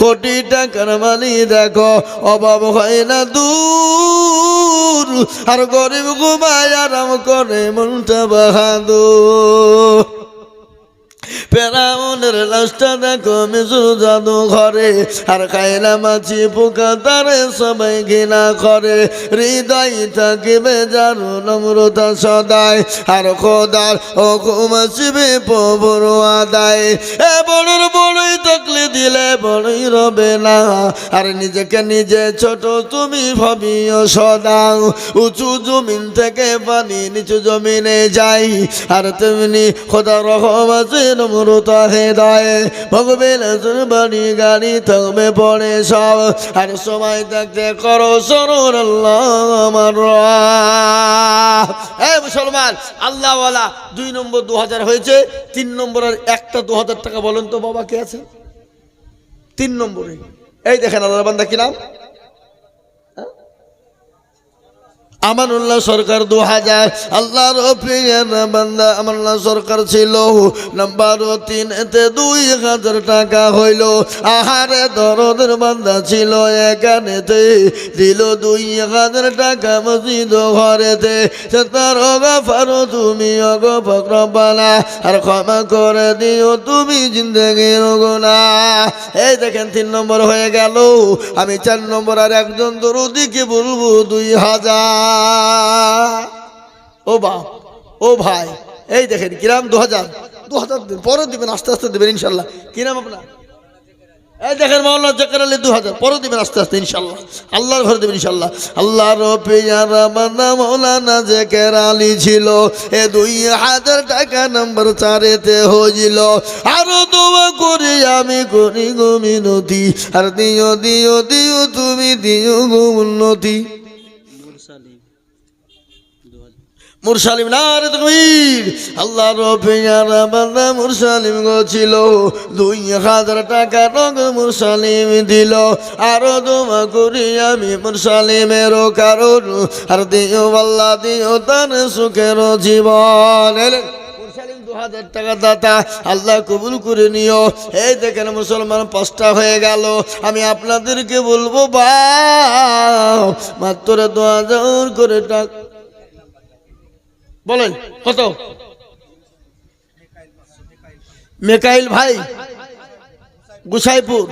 কোটি টাকার মালি দেখো, অভাব হয় না দূর। আর গরিব ঘুমায় আরাম করে মনটা বাহাদুর। পেরাউনের লাশটা দেখো মিশুর জাদু ঘরে। আর খাইলা মাছি পোকা তারে সবাই ঘৃণা করে। হৃদয় থাকিবে যার নম্রতা সদায়। আর খোদার ও ঘুমাসিবে পবর আদায়। এ বড়র বড়ই তকলি দিলে বড়ই রবে না। আর নিজেকে নিজে ছোট তুমি ভাবিও সদা উঁচু জমিন থেকে পানি নিচু জমিনে যাই। আর তেমনি খোদা রকম আছে নম্রতা হেদায় ভগবেন থাকবে পড়ে সব। আর থাকতে করো সরুন আল্লাহ আমার এই মুসলমান, আল্লাহওয়ালা দুই নম্বর দু হাজার হয়েছে, তিন নম্বরের একটা দু হাজার টাকা বলেন তো বাবা কে আছে? তিন নম্বরে। এই দেখেন আল্লাহ বান্দা কি নাম? আমানুল্লাহ সরকার দু হাজার। আল্লাহর বান্দা আমানুল্লাহ সরকার ছিল। নাম্বার তিন এতে দুই হাজার টাকা হইল। আহারে দরদের বান্দা ছিল এখানেতে। দিল দুই হাজার টাকা মসজিদ ঘরেতে। সে তার তুমি আর ক্ষমা করে দিও, তুমি জিন্দগির গোনা এই দেখেন, তিন নম্বর হয়ে গেল। আমি চার নম্বর আর একজন দরুদিকে বলব? দুই হাজার। ও বা ও ভাই, এই দেখেন কিরাম দু হাজার দু হাজার দিন পরে দিবেন, আস্তে আস্তে দেবেন, ইনশাল্লাহ। কিরাম আপনার? এই দেখেন মাওলানা জাকার আলী দু হাজার পরে দিবেন, আস্তে আস্তে, ইনশাল্লাহ। আল্লাহর ঘরে দেবেন, ইনশাল্লাহ। আল্লাহর পেয়ারা বান্দা মৌলানা জাকার আলী ছিল, এ দুই হাজার টাকা নাম্বার চারেতে হয়েছিল আরও দোয়া করি আমি করি গো মিনতি, আর দিও দিও দিও তুমি, দিও গো উন্নতি। মুরসালিম না রে তকবীর আল্লাহ রবিয়ার বান্দা মুরসালিম গো ছিল। দুই হাজার টাকা রঙ মুরসালিম দিল। আরও দোয়া করি আমি মুরসালিমেরও কারণ আর দিও আল্লাহ, দিও তার সুখের জীবন। হাজার টাকা আল্লাহ কবুল করে নিও। এই দেখেন মুসলমান হয়ে গেল। আমি আপনাদেরকে বলব বা মাত্র দু হাজার করে টাকা বলেন, কত? মেকাইল ভাই গুসাইপুর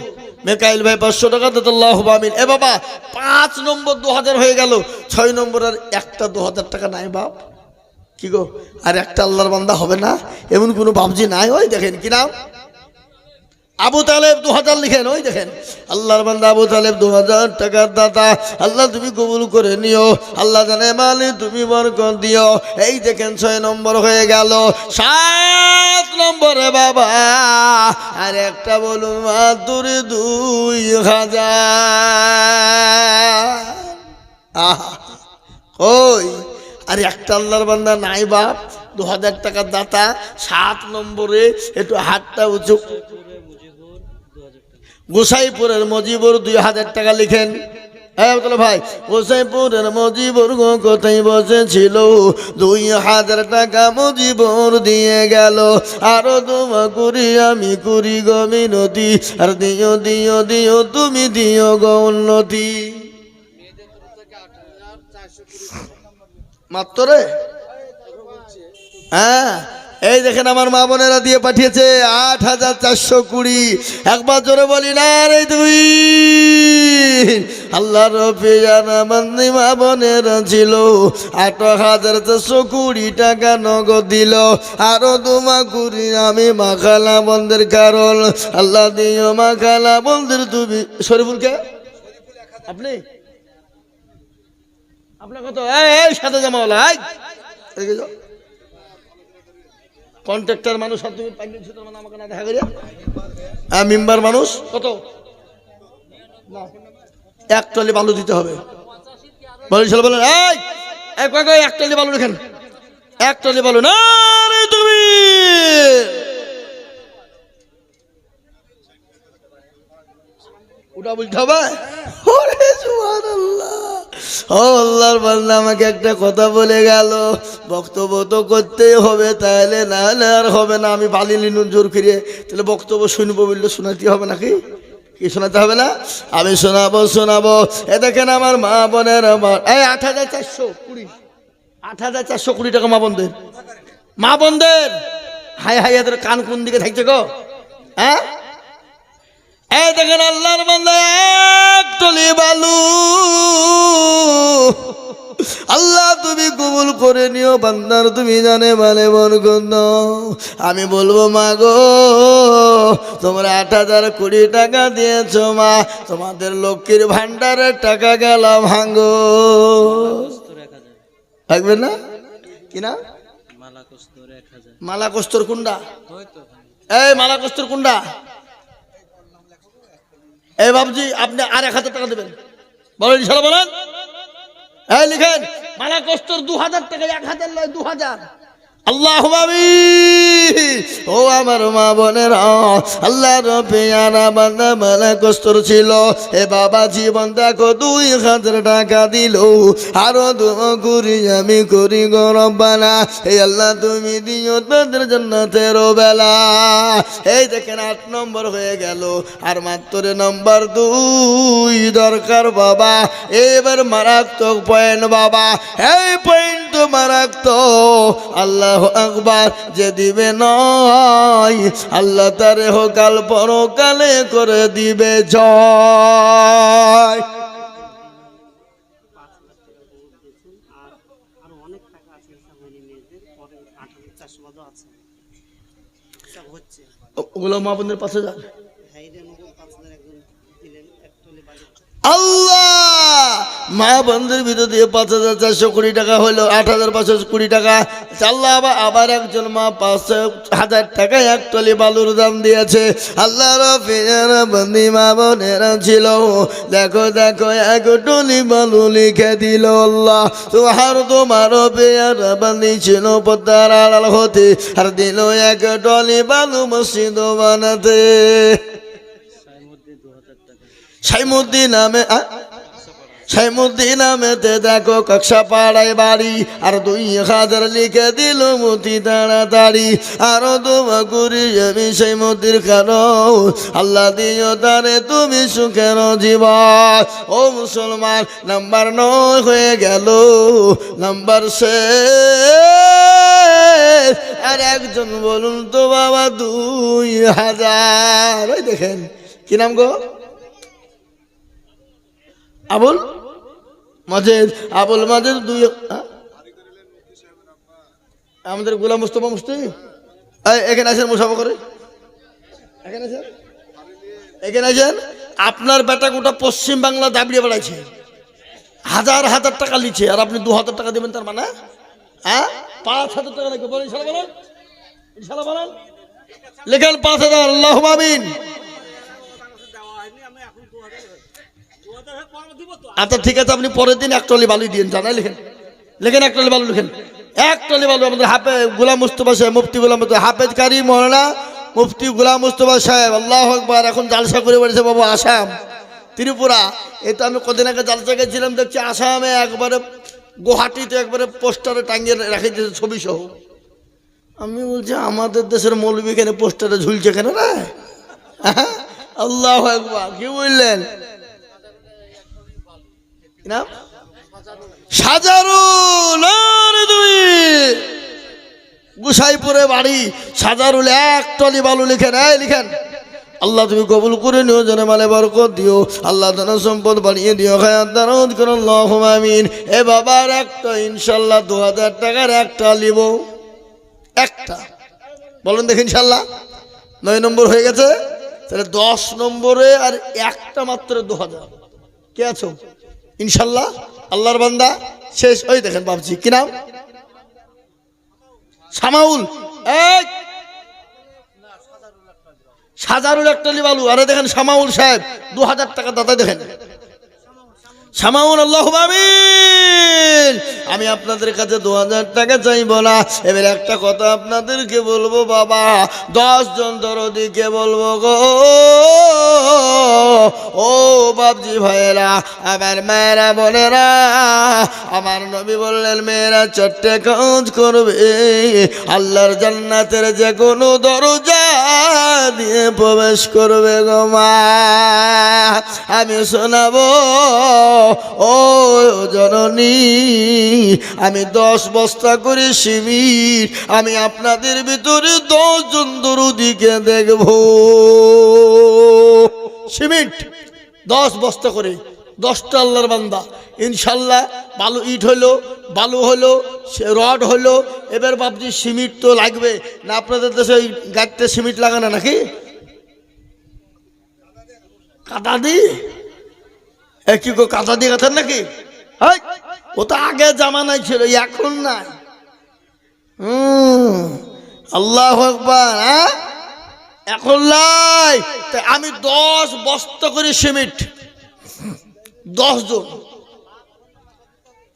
মেকাইল ভাই, পাঁচশো টাকা দাতাল্লাহ আমিন। এ বাবা, পাঁচ নম্বর দু হাজার হয়ে গেল। ছয় নম্বর আর একটা দু হাজার টাকা নাই বাপ। কি গো? আর একটা আল্লাহর বান্দা হবে না? এমন কোনো বাবজি নাই? ওই দেখেন, কি নাম? আবু তালেব দু হাজার লিখেন, ওই দেখেন। আল্লাহর বান্দা আবু তালেব দু হাজার টাকার দাতা। আল্লাহ, তুমি কবুল করে নিও। আল্লাহ জানে মালি তুমি বরকত দিও। এই দেখেন, ছয় নম্বর হয়ে গেল। সাত নম্বরে বাবা। আর একটা বলুন, মাতুর দুই হাজার। আহা আর একটা আল্লাহর বান্দা নাই বাপ দু হাজার টাকার দাতা। সাত নম্বরে একটু হাতটা উঁচু। গোসাইপুরের মজিবুর দুই হাজার টাকা লিখেন। হ্যাঁ ভাই, গোসাইপুরের মজিবুর গো, কোথায় বসেছিল? দুই হাজার টাকা মজিবুর দিয়ে গেল। আরও তোমা করি, আমি করি গো মিনতি। আর দিও দিও দিও, তুমি দিও গো মাত্র রে হ্যাঁ। এই দেখেন আমার মা বোনেরা দিয়ে পাঠিয়েছে আট হাজার চারশো কুড়ি। একবার জোরে বলি, না রে তুই আল্লাহ রফিয়ানা মা বোনেরা ছিল। আট হাজার চারশো কুড়ি টাকা নগদ দিল। আরও দুমা কুড়ি আমি মাখালা বন্ধের কারণ। আল্লাহ দিও মাখালা বন্ধের তুমি শরীফুলকে আপনি? আপনার কত? এই সাদা জামাওয়ালা। কন্ট্রাক্টর মানুষ আর তুমি পাইলেন মানে আমাকে না দেখা করিয়া? হ্যাঁ মেম্বার মানুষ? কত? না, এক টলি বালু দিতে হবে। বলেন ছিল বলেন এই এক এক টলি বালু রেখেন এক টলি বালু। না তুমি। ওটা বলতে হবে? ওরে সুবহানাল্লাহ। ও আল্লাহর বান্দা আমাকে একটা কথা বলে গেল, বক্তব্য তো করতেই হবে, তাহলে না হলে আর হবে না, আমি বালি লিনুন জোর ফিরে তাহলে বক্তব্য শুনব বললে, শোনাতে হবে নাকি? কি শোনাতে হবে না? আমি শোনাবো শোনাবো। এ দেখেন আমার মা বোনের আমার এই আট হাজার চারশো কুড়ি, আট হাজার চারশো কুড়ি টাকা মা বোনদের। মা বোনদের? হাই হাই এদের কান কোন দিকে থাকছে গো? হ্যাঁ? এই দেখেন আল্লাহর বান্দা এক টলি বালু। আল্লাহ তুমি কবুল করে নিও বান্দার তুমি জানে মানে মন গন্ধ আমি বলব মা গো তোমরা আট হাজার কুড়ি টাকা দিয়েছ মা। তোমাদের লক্ষ্মীর ভান্ডারের টাকা গেল ভাঙ্গ থাকবে না? কি না মালা কস্তর কুন্ডা এই মালা কস্তর কুন্ডা এই বাবুজি, আপনি আর এক হাজার টাকা দেবেন। বলেন ইশারা বলেন। হ্যাঁ লিখেন মালা কষ্টর দু হাজার টাকা এক হাজার নয় দু হাজার। আল্লাহ ও আমার মা বোনের, আল্লাহ ছিল। এ বাবা জীবন দেখো, দুই হাজার টাকা দিল। আরও দু আমি করি গরবানা এই আল্লাহ, তুমি দিও তাদের বেলা। এই দেখেন আট নম্বর হয়ে গেল। আর মাত্র নম্বর দুই দরকার বাবা। এবার মারাত্মক পয়েন্ট বাবা। এই পয়েন্ট মারাত্মক। আল্লাহ আকবার যে দিবে নয় আল্লাহ তারে হোকাল পরকালে করে দিবে জয়। ওগুলো মা হ্যাঁ পাঁচ হাজার আল্লাহ! মা বন্ধুর ভিতর দিয়ে পাঁচ হাজার চারশো কুড়ি টাকা হলো, আট হাজার পাঁচশো কুড়ি টাকা। আল্লাহ আবার আবার একজন মা পাঁচশো হাজার টাকা এক টলি বালুর দাম দিয়েছে। আল্লাহ রফিয়ার বন্দি মা বোনেরা ছিল। দেখো দেখো, এক টলি বালু লিখে দিল আল্লাহ। তোমার তোমার পেয়ার বন্দি ছিল পদ্মার আড়াল হতে। আর দিল এক টলি বালু মসজিদ বানাতে। সাইমুদ্দিন নামে আ? সাইমুদ্দিন নামেতে দেখো কক্ষা পাড়ায় বাড়ি। আর দুই হাজার লিখে দিল মতি তাড়াতাড়ি। আরও তোমা করি আমি সাইমুদ্দির কারও আল্লাহ দিও তারে তুমি সুখের জীবন। ও মুসলমান, নাম্বার নয় হয়ে গেল, নাম্বার শেষ। আর একজন বলুন তো বাবা, দুই হাজার। ওই দেখেন, কি নাম গো? আবুল? মাজেদ আবুল মাজেদ দুই? আমাদের গোলাম মুস্তফা মুস্তি এখানে আছেন মুসাফা করে। এখানে আছেন এখানে আছেন আপনার বেটা গোটা পশ্চিম বাংলা দাবিয়ে বেড়াইছে। হাজার হাজার টাকা লিছে, আর আপনি দু হাজার টাকা দেবেন তার মানে? হ্যাঁ পাঁচ হাজার টাকা লাগবে। বলেন, ইনশাল্লাহ বলেন। ইনশাল্লাহ বলেন। লেখেন পাঁচ হাজার। আল্লাহ মামিন আচ্ছা ঠিক আছে, আপনি পরের দিন এক টলি বালু দিন জানাই লিখেন। লেখেন এক টলি বালু, লিখেন। এক টলি বালু, আমাদের হাফে গোলাম মুস্তফা সাহেব, মুফতি গোলাম হাফেজ কারি মৌলানা মুফতি গোলাম মুস্তফা সাহেব, আল্লাহ আকবার, এখন জালসা করে বেড়েছে বাবু আসাম, ত্রিপুরা। এই তো আমি কদিন আগে জালসা গেছিলাম, দেখছি আসামে একবারে গুয়াহাটিতে একবারে পোস্টারে টাঙিয়ে রেখে দিয়েছে ছবি সহ আমি বলছি, আমাদের দেশের মৌলবী এখানে পোস্টারে ঝুলছে কেন রে? হ্যাঁ? আল্লাহ একবার কি বললেন? নাম সাজারুল দুই। গুসাইপুরে বাড়ি, সাজারুল এক, টলি বালু লিখেন, এই লিখেন। আল্লাহ তুমি কবুল করে নিও যেন মালে বরকত দিও। আল্লাহ ধন সম্পদ বাড়িয়ে দিও, খায়াত দারদ করো আল্লাহ আমিন। এ বাবার একটা ইনশাল্লাহ দু হাজার টাকার একটা লিব। একটা। বলুন দেখি ইনশাল্লাহ নয় নম্বর হয়ে গেছে। তাহলে দশ নম্বরে আর একটা মাত্র দু হাজার। কে আছো? ইনশাল্লাহ, আল্লাহর বান্দা, শেষ। ওই দেখেন বাবজি, কি নাম? সামাউল এক সাজারুল বালু। আরে দেখেন সামাউল সাহেব, দু হাজার টাকা দাদা দেখেন। সামাউল আল্লাহ আমিন আমি আপনাদের কাছে দু হাজার টাকা চাইব না। এবার একটা কথা আপনাদেরকে বলব বাবা, দশ জন দরদিকে বলব গো। ও বাবজি ভাইয়েরা, আমার মায়েরা বোনেরা, আমার নবী বললেন, মেয়েরা চারটে কাজ করবে। আল্লাহর জান্নাতের যে কোনো দরজা দিয়ে প্রবেশ করবে গো মা। আমি শোনাবো, ও জননী আমি দশ বস্তা করে শিমির আমি আপনাদের ভিতরে দশ জন দরুদিকে দেখব। সিমেন্ট দশ বস্তা করে দশটা আল্লাহর বান্দা। ইনশাল্লাহ বালু ইট হলো বালু হলো রড হলো এবার ভাবছি সিমেন্ট তো লাগবে। না আপনাদের দেশে ওই গাড়িতে সিমেন্ট লাগানো নাকি? কাদা দিয়ে? এ কি কাদা দিয়ে গাছেন নাকি? হাই, ও তো আগে জামানায় ছিল, এখন নাই। আল্লাহ হ্যাঁ? এখন লাই আমি দশ বস্তা করে সিমেন্ট, দশ জন।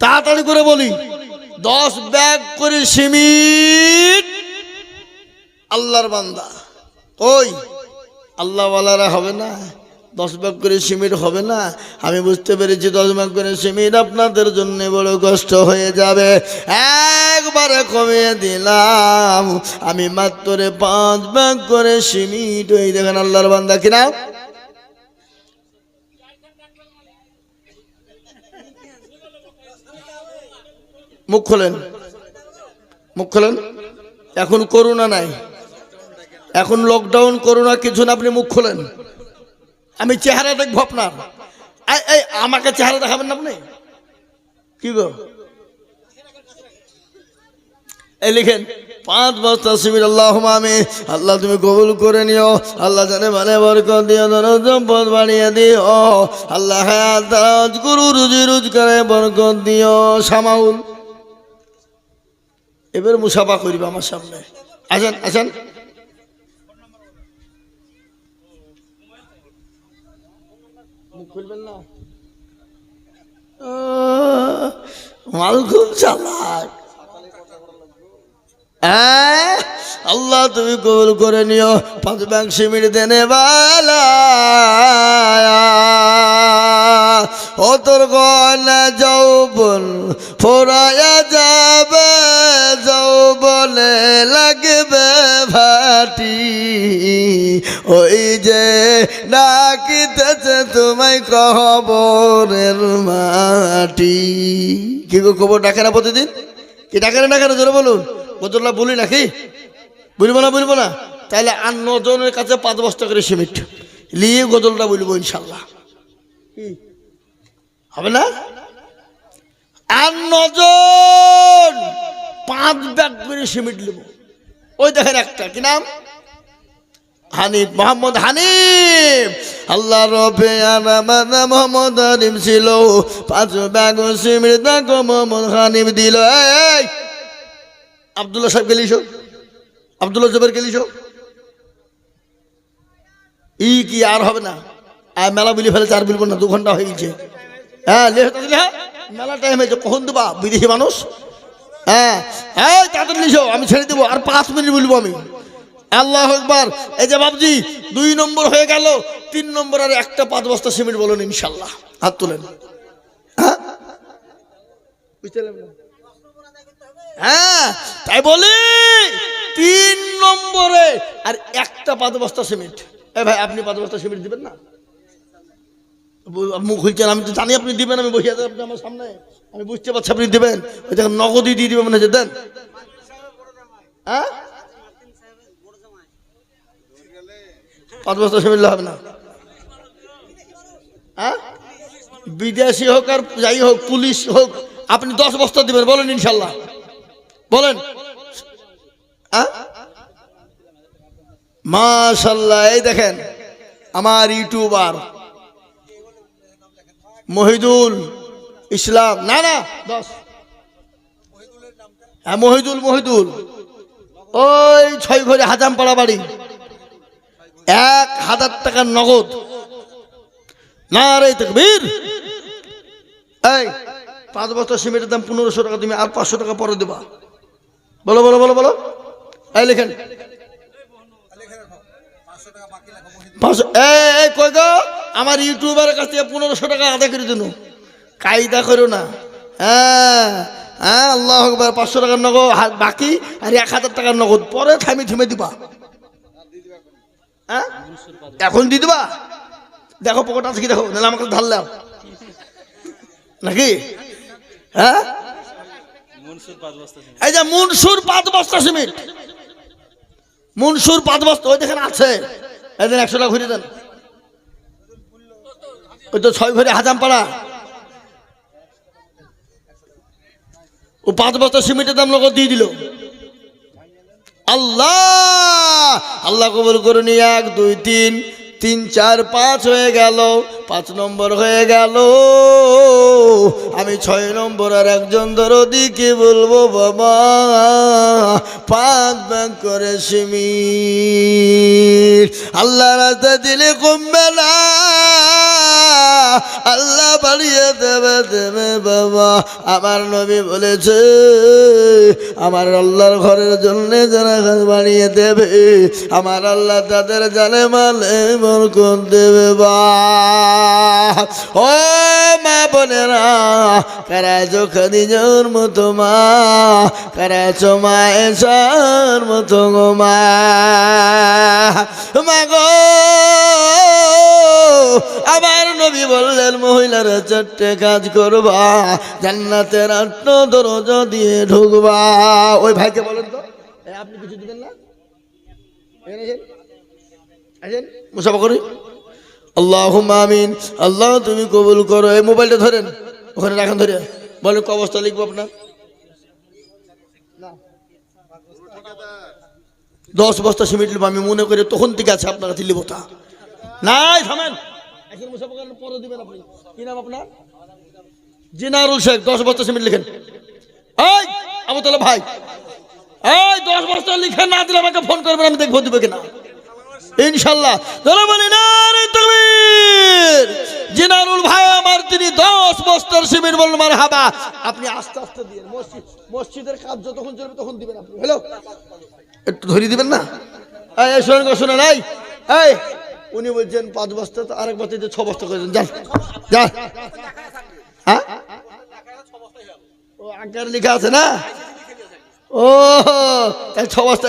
তাড়াতাড়ি করে বলি, দশ ব্যাগ করে সিমেন্ট আল্লাহর বান্দা। ওই আল্লাহওয়ালারা হবে না। দশ ভাগ করে সিমেন্ট হবে না? আমি বুঝতে পেরেছি দশ ভাগ করে সিমেন্ট আপনাদের জন্য বড় কষ্ট হয়ে যাবে। একবারে কমিয়ে দিলাম। আমি মাত্র পাঁচ ভাগ করে সিমিট ওই দেখেন আল্লাহর বান্দা কিনা? মুখ খোলেন। মুখ খোলেন। এখন করোনা নাই। এখন লকডাউন করোনা কিছু না, আপনি মুখ খোলেন। আমি চেহারা দেখব আপনার। আমাকে চেহারা দেখাবেন না আপনি? কি গো? এই লিখেন, পাঁচ বস্তা শিবির আল্লাহ আমি আল্লাহ তুমি কবুল করে নিও। আল্লাহ জানে মানে বরকত দিও ধরো সম্পদ বাড়িয়ে দিও। আল্লাহ হায়াত গুরু রুজি রোজগারে বরকত দিও, সামাউল। এবার মুসাফা করিবে আমার সামনে। আসেন আসেন। খুলবেন না? চালাক হ্যাঁ? আল্লাহ, তুমি কবুল করে নিও। পাঁচ ব্যাংক সিমিট দেনে বালা। ও তোর গয়না যৌবন ফোরায়া যাবে তোমায় কবরের মাটি। কি গো কবর ডাকে না প্রতিদিন? কি ডাকে না ডাকে না? জোরে বলুন। বদল্লা বলি নাকি? বলব না বলব না। তাহলে আর নজনের কাছে পাঁচ বস্তা করে সিমেন্ট। নিয়ে গজলটা বলব ইনশাল্লাহ? হবে না? আর নজন পাঁচ ব্যাগ করে সিমেন্ট নেব ওই দেখেন একটা, কি নাম? হানিফ, মোহাম্মদ হানিফ। আল্লাহ আনামানা মোহাম্মদ হানিফ ছিল। পাঁচ ব্যাগ মোহাম্মদ হানিফ দিল। এই আবদুল্লাহ সাহেব গেলিস আবদুল্লাহ জবের গেলিস ই কি আর হবে না? আর মেলা বিলি ফেলেছে, আর বিলবো না, দু ঘণ্টা হয়ে গেছে। হ্যাঁ হ্যাঁ। মেলা টাইম হয়েছে, কখন দেবা? বিদেশি মানুষ? হ্যাঁ। হ্যাঁ তাড়াতাড়ি আমি ছেড়ে দেবো, আর পাঁচ মিনিট বলব আমি। আল্লাহ একবার এই যে বাবজি দুই নম্বর হয়ে গেল তিন নম্বর আর একটা পাঁচ বস্তা সিমেন্ট বলুন ইনশাল্লাহ হাত তুলেন। হ্যাঁ? না হ্যাঁ তাই বলি তিন নম্বরে আর একটা পাঁচ বস্তা সিমেন্ট। এ ভাই আপনি পাঁচ বস্তা সিমেন্ট দিবেন না? মুখ খুলছেন আমি তো জানি আপনি দিবেন আমি বসে আছি আপনি আমার সামনে। আমি বুঝতে পারছি আপনি দিবেন। ওই দেখেন নগদই দিয়ে দিবেন মনে হচ্ছে দেন। হ্যাঁ? পাঁচ বস্তা সিমেন্ট হবে না। হ্যাঁ? বিদেশি হোক আর যাই হোক, পুলিশ হোক, আপনি দশ বস্তা দিবেন, বলেন ইনশাল্লাহ। বলেন। মাশাল্লাহ, এই দেখেন, আমার ইউটিউবার, মহিদুল ইসলাম। না না, দশ। হ্যাঁ মহিদুল মহিদুল। ওই ছয় ঘরে হাজাম পাড়া বাড়ি। এক হাজার টাকার নগদ। না রে তকবীর। এই, পাঁচ বস্তা সিমেন্টের দাম পনেরোশো টাকা, তুমি আর পাঁচশো টাকা পরে দেবা। বলো বলো বলো বলো। এই, লেখেন। এই আমার ইউটিউবারের কাছ থেকে পনেরোশো টাকা আদায় করে দিন। কায়দা করো না। হ্যাঁ হ্যাঁ আল্লাহ পাঁচশো টাকার নগদ। বাকি, আর এক হাজার টাকার নগদ। পরে থামি থেমে দিবা। হ্যাঁ? এখন দিয়ে দিবা? দেখো পকেট আছে কি দেখো? নাহলে আমার কাছে ধারলাম নাকি? হ্যাঁ? এই যে মুনসুর পাঁচ বস্তা সিমেন্ট। মুনসুর পাঁচ বস্তা, ওই দেখেন আছে। এই দেন একশো টাকা ঘুরে দেন। ওই তো ছয় ঘরে হাজাম পাড়া। ও পাঁচ বস্তা সিমেন্টের দাম লোক দিয়ে দিল। আল্লাহ! আল্লাহ কবুল করুন এক দুই তিন তিন চার পাঁচ হয়ে গেল। পাঁচ নম্বর হয়ে গেল। আমি ছয় নম্বর আর একজন দরদি, কি বলব বাবা? পাঁচ ব্যাগ করে সিমির আল্লাহ রাস্তা দিলে কমবে না। আল্লাহ বাড়িয়ে দেবে দেবে বাবা। আমার নবী বলেছে, আমার আল্লাহর ঘরের জন্য যারা ঘর বাড়িয়ে দেবে, আমার আল্লাহ তাদের জানে মালে বরকত দেবে বা ও মা বোনেরা কারাজো খাদিজোর মতো মা কারাচো মা এসার মতো গো মা? গো আমার নবী বললেন, মহিলারা চারটে কাজ করবা, জান্নাতের আটটা দরজা দিয়ে ঢুকবা। ওই ভাইকে বলেন তো। আপনি কিছু দিবেন না। আসেন, মুসাফা করি। আল্লাহ আমিন। আল্লাহ তুমি কবুল করো। এই মোবাইলটা ধরেন। ওখানে রাখেন ধরে। বলেন ক অবস্থা লিখব আপনার? দশ বস্তা সিমেন্ট লিখব আমি মনে করি তখন থেকে আছে আপনার কাছে লিখব তা। নাই থামেন। এখন মুসাফা করেন পরে দিবেন আপনি। কি নাম আপনার? জিনারুল শেখ দশ বস্তা সিমেন্ট লিখেন। এই আবু তাহলে ভাই। এই দশ বস্তা লিখে না দিলে আমাকে ফোন করবেন আমি দেখব দিবে কিনা। ইনশাল্লাহ জিনারুল ভাই আমার, তিনি দশ বস্তার সিমেন্ট বললেন মার হাবা আপনি আস্তে আস্তে দিয়ে, মসজিদ, মসজিদের কাজ যতক্ষণ চলবে তখন দিবেন আপনি। হ্যালো? একটু ধরিয়ে দিবেন না? উনি বলছেন পাঁচ বস্তা তো আরেক বস্তা ছ বস্তা করে দেন। যান হ্যাঁ? ও আকার লেখা আছে না? ও তাই ছ বস্তা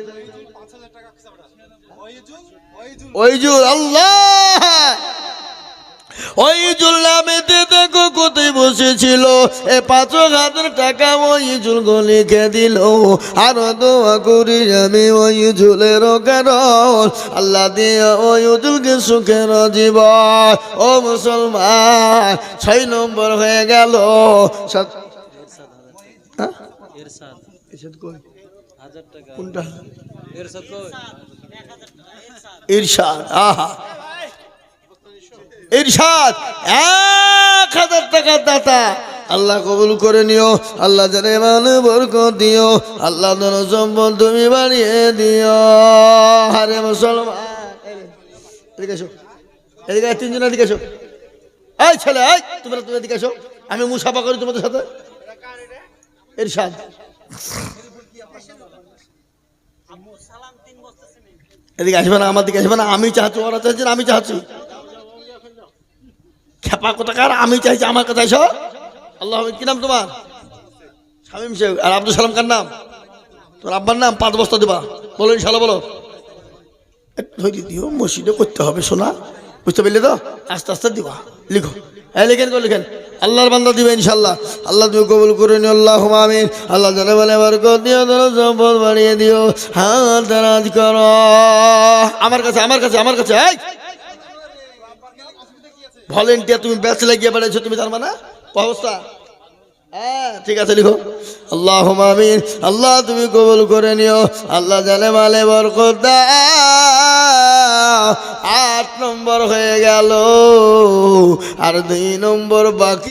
ওই জুল আল্লাহ ওই জুল নামেতে দেখো কোথায় বসেছিল। এ পাঁচ হাজার টাকা ওই জুল লিখে দিল। আরও দোয়া করি আমি ওই জুলের কারণ। আল্লাহ দিয়ে ওই জুলকে সুখের জীবন। ও মুসলমান ছয় নম্বর হয়ে গেল। হ্যাঁ? কোনটা? ইরশাদ, আহা। ইরশাদ, এক হাজার টাকার দাতা। আল্লাহ কবুল করে নিও, আল্লাহ জানে মানে বরকত দিও, আল্লাহ ধন সম্পদ তুমি বাড়িয়ে দিও। হারে মুসলমান, এদিকে এসো তিনজন এদিকে এসো। এই ছেলে, এই, তোমরা তুমি এদিকে এসো। আমি মুসাফা করি তোমাদের সাথে। ইরশাদ। এদিকে আসবে না, আমার দিকে আসবে না, আমি চাচ্ছি, ওরা চাইছে আমি চাচ্ছি। খেপা কোথাকার, আমি চাইছি, আমার কথা এসো। আল্লাহ কি নাম তোমার? শামিম শেখ, আর আব্দুল সালাম কার নাম? তোমার আব্বার নাম, পাঁচ বস্তা দেবা। বলো ইনশাল্লাহ বলো। ধৈর্য দিও, মসজিদে করতে হবে, শোনা। বুঝতে পারলে তো? আস্তে আস্তে দিবা, লিখো। হ্যাঁ লিখেন লিখেন। আল্লাহর বান্দা দিবে ইনশাল্লাহ আল্লাহ তুমি কবুল করে নিও আল্লাহ আমিন। আল্লাহ জানে বলে বরকত দিও সম্পদ বাড়িয়ে দিও। হাত দারাজ করো। আমার কাছে আমার কাছে আমার কাছে ভলেন্টিয়ার তুমি ব্যাচ লাগিয়ে বেড়াইছো তুমি তার মানে অবস্থা? হ্যাঁ, ঠিক আছে লিখো। আল্লাহ আমিন। আল্লাহ তুমি কবুল করে নিও। আল্লাহ জানে মালে বরকত। আট নম্বর হয়ে গেল। আর দুই নম্বর বাকি